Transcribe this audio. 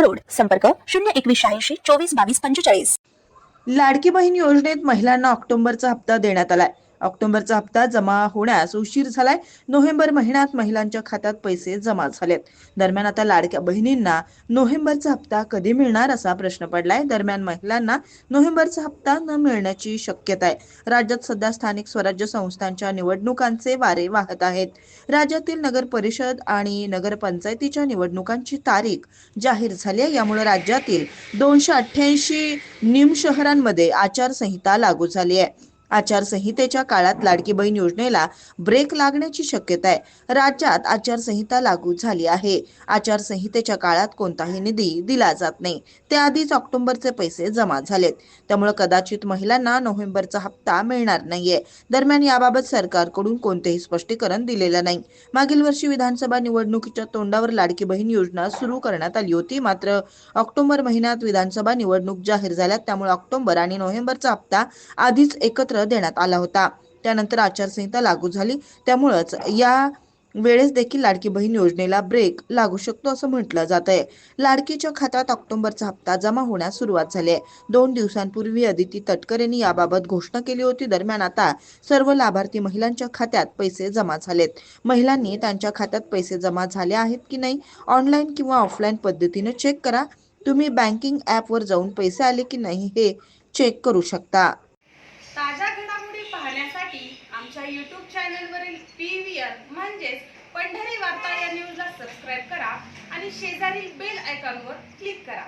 road. संपर्क शून्य एकवीस शहाऐंशी चोवीस बावीस पंचेचाळीस. लाडकी बहीण योजनेत महिलांना ऑक्टोबरचा हप्ता देण्यात आलाय. ऑक्टोबरचा हप्ता जमा होण्यास उशीर झालाय. नोव्हेंबर महिन्यात महिलांच्या खात्यात पैसे जमा झालेत. दरम्यान आता लाडक्या बहिणींना नोव्हेंबरचा हप्ता कधी मिळणार असा प्रश्न पडलाय. दरम्यान महिलांना नोव्हेंबरचा हप्ता न मिळण्याची शक्यता आहे. राज्यात सध्या स्थानिक स्वराज्य संस्थांच्या निवडणुकांचे वारे वाहत आहेत. राज्यातील नगर परिषद आणि नगरपंचायतीच्या निवडणुकांची तारीख जाहीर झाली आहे. यामुळे राज्यातील दोनशे अठ्ठ्याऐंशी निम शहरांमध्ये आचारसंहिता लागू झाली आहे. आचारसंहितेच्या काळात लाडकी बहीण योजनेला ब्रेक लागण्याची शक्यता आहे राज्यात आचारसंहिता लागू झाली आहे. आचारसंहितेच्या काळात कोणताही निधी दिला जात नाही. त्याआधीच ऑक्टोबरचे पैसे जमा झालेत. त्यामुळे कदाचित महिलांना नोव्हेंबरचा हप्ता मिळणार नाहीये. दरम्यान याबाबत सरकारकडून कोणतेही स्पष्टीकरण दिलेलं नाही. मागील वर्षी विधानसभा निवडणुकीच्या तोंडावर लाडकी बहीण योजना सुरू करण्यात आली होती. मात्र ऑक्टोबर महिन्यात विधानसभा निवडणूक जाहीर झाल्यात. त्यामुळे ऑक्टोबर आणि नोव्हेंबरचा हप्ता आधीच एकत्र देण्यात आला होता. त्यानंतर आचारसंहिता लागू झाली. त्यामुळंच या वेळेस देखील लाडकी बहीण योजनेला ब्रेक लागू शकतो असं म्हटलं जात आहे लाडकीच्या खात्यात ऑक्टोबरचा हप्ता जमा होण्यास सुरुवात झाली आहे. दोन दिवसांपूर्वी अदिती तटकर यांनी याबाबत घोषणा केली होती. दरम्यान आता सर्व लाभार्थी महिलांच्या खात्यात पैसे जमा झालेत. महिलांनी त्यांच्या खात्यात पैसे जमा झाले आहेत की नाही ऑनलाईन किंवा ऑफलाईन पद्धतीने चेक करा. तुम्ही बँकिंग ॲपवर जाऊन पैसे आले की नाही हे चेक करू शकता. यूट्यूब चॅनलवरील पी व्ही आर म्हणजेच पंढरी वार्ता या न्यूजला सबस्क्राईब करा आणि शेजारील बेल आयकॉनवर क्लिक करा.